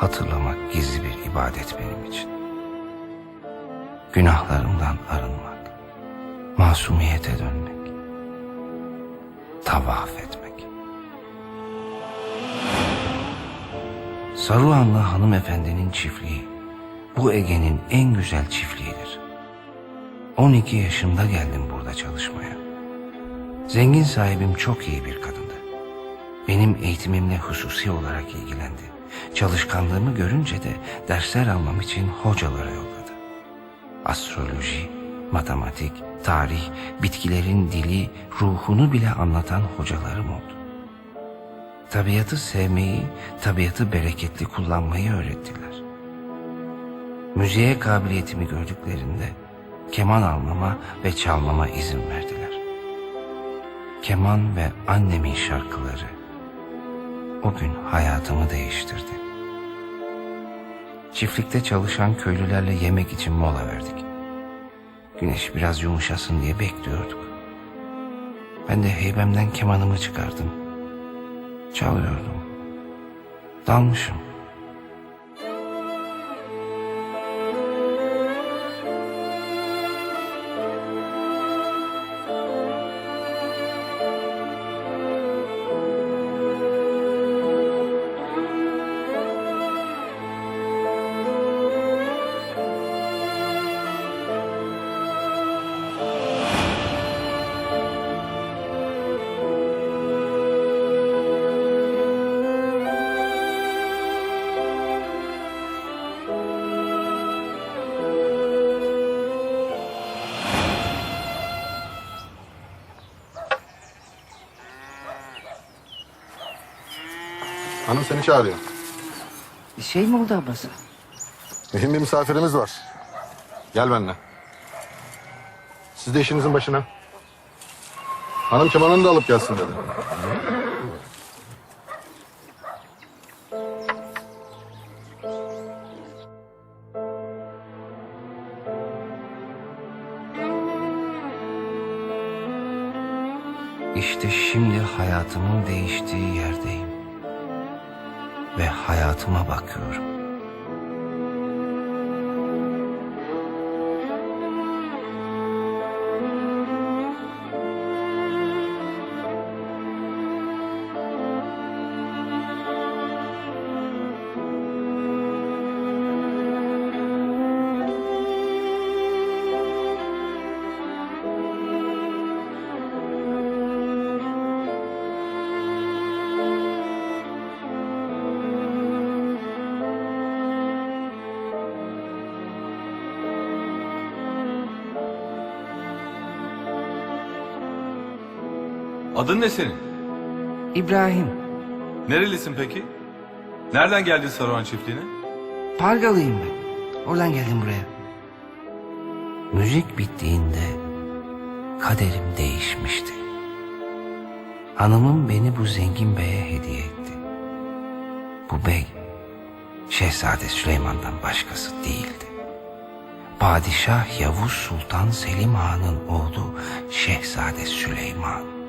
hatırlamak gizli bir ibadet benim için. Günahlarımdan arınmak, masumiyete dönmek, tavaf etmek. Saruhanlı hanımefendinin çiftliği, bu Ege'nin en güzel çiftliğidir. 12 yaşımda geldim burada çalışmaya. Zengin sahibim çok iyi bir kadındı. Benim eğitimimle hususi olarak ilgilendi. Çalışkanlığımı görünce de dersler almam için hocalara yolladı. Astroloji, matematik, tarih, bitkilerin dili, ruhunu bile anlatan hocalarım oldu. Tabiatı sevmeyi, tabiatı bereketli kullanmayı öğrettiler. Müziğe kabiliyetimi gördüklerinde keman almama ve çalmama izin verdiler. Keman ve annemin şarkıları o gün hayatımı değiştirdi. Çiftlikte çalışan köylülerle yemek için mola verdik. Güneş biraz yumuşasın diye bekliyorduk. Ben de heybemden kemanımı çıkardım. Çalıyordum. Dalmışım. Hanım seni çağırıyor. Bir şey mi oldu ablası? Mühim bir misafirimiz var. Gel benimle. Siz de işinizin başına. Hanım kemanını da alıp gelsin dedi. İşte şimdi hayatımın değiştiği yerdeyim. Ve hayatıma bakıyorum. Adın ne senin? İbrahim, Nerelisin peki? Nereden geldin Saruhan çiftliğine? Pargalıyım ben. Oradan geldim buraya. Müzik bittiğinde kaderim değişmişti. Hanımım beni bu zengin beye hediye etti. Bu bey Şehzade Süleyman'dan başkası değildi. Padişah Yavuz Sultan Selim Han'ın oğlu Şehzade Süleyman.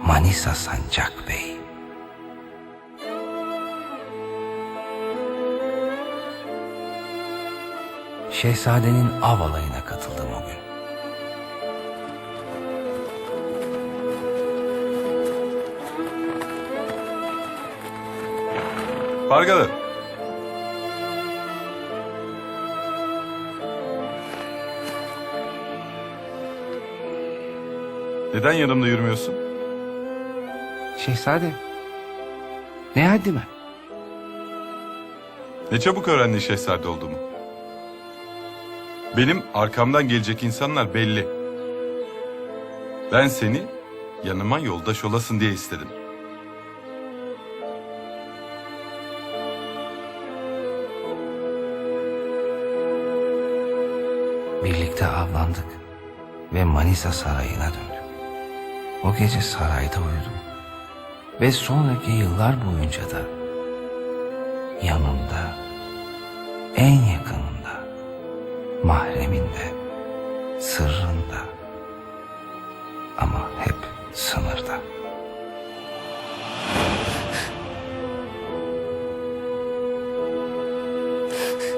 Manisa Sancak Bey. Şehzadenin av alayına katıldım o gün. Pargalı. Neden yanımda yürümüyorsun? Şehzade. Ne haddime? Ne çabuk öğrendin şehzade olduğumu. Benim arkamdan gelecek insanlar belli. Ben seni yanıma yoldaş olasın diye istedim. Birlikte avlandık ve Manisa Sarayı'na döndük. O gece sarayda uyudum ve sonraki yıllar boyunca da yanında, en yakınında, mahreminde, sırrında ama hep sınırda. Yeah.